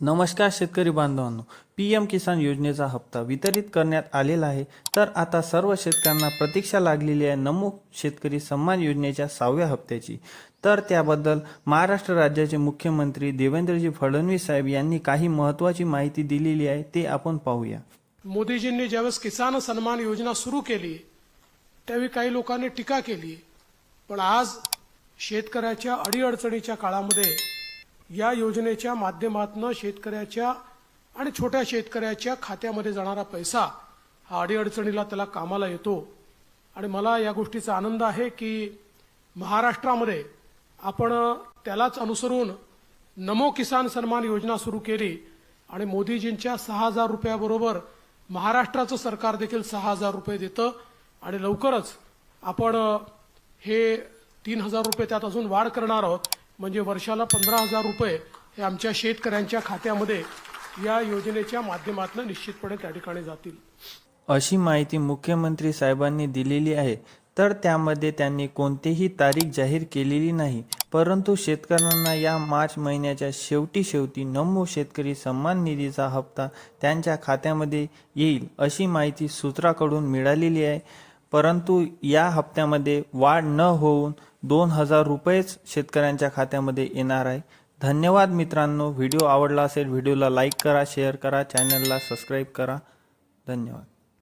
नमस्कार शेतकरी बांधवांनो पी एम किसान योजनेचा हप्ता वितरित करण्यात आलेला आहे. तर आता सर्व शेतकऱ्यांना प्रतीक्षा लागलेली आहे नमो शेतकरी सन्मान योजनेच्या सहाव्या हप्त्याची. तर त्याबद्दल महाराष्ट्र राज्याचे मुख्यमंत्री देवेंद्रजी फडणवीस साहेब यांनी काही महत्त्वाची माहिती दिलेली आहे ते आपण पाहूया. मोदीजींनी ज्यावेळेस किसान सन्मान योजना सुरू केली त्यावेळी काही लोकांनी टीका केली पण आज शेतकऱ्याच्या अडीअडचणीच्या काळामध्ये या योजनेच्या माध्यमातून शेतकऱ्याच्या आणि छोट्या शेतकऱ्याच्या खात्यामध्ये जाणारा पैसा हा अडीअडचणीला त्याला कामाला येतो. आणि मला या गोष्टीचा आनंद आहे की महाराष्ट्रामध्ये आपण त्यालाच अनुसरून नमो किसान सन्मान योजना सुरू केली आणि मोदीजींच्या सहा हजार रुपयाबरोबर महाराष्ट्राचं सरकार देखील सहा हजार रुपये देतं आणि लवकरच आपण हे तीन हजार रुपये त्यात अजून वाढ करणार आहोत. म्हणजे वर्षाला पंधरा हजार रुपये हे आमच्या शेतकऱ्यांच्या खात्यामध्ये या योजनेच्या माध्यमातून निश्चितपणे त्या ठिकाणी जातील. अशी माहिती मुख्यमंत्री साहेबांनी दिलेली आहे. तर त्यामध्ये त्यांनी कोणतीही तारीख जाहीर केलेली नाही. परंतु शेतकऱ्यांना या मार्च महिन्याच्या शेवटी शेवटी नमो शेतकरी सन्मान निधीचा हप्ता त्यांच्या खात्यामध्ये येईल अशी माहिती सूत्राकडून मिळालेली आहे. परंतु या हप्त्यामध्ये वाढ न होऊन दोन हजार रुपयेच शेतकऱ्यांच्या खात्यामध्ये येणार आहे. धन्यवाद मित्रांनो. व्हिडिओ आवडला असेल व्हिडिओला लाईक करा शेअर करा चॅनलला सबस्क्राईब करा. धन्यवाद.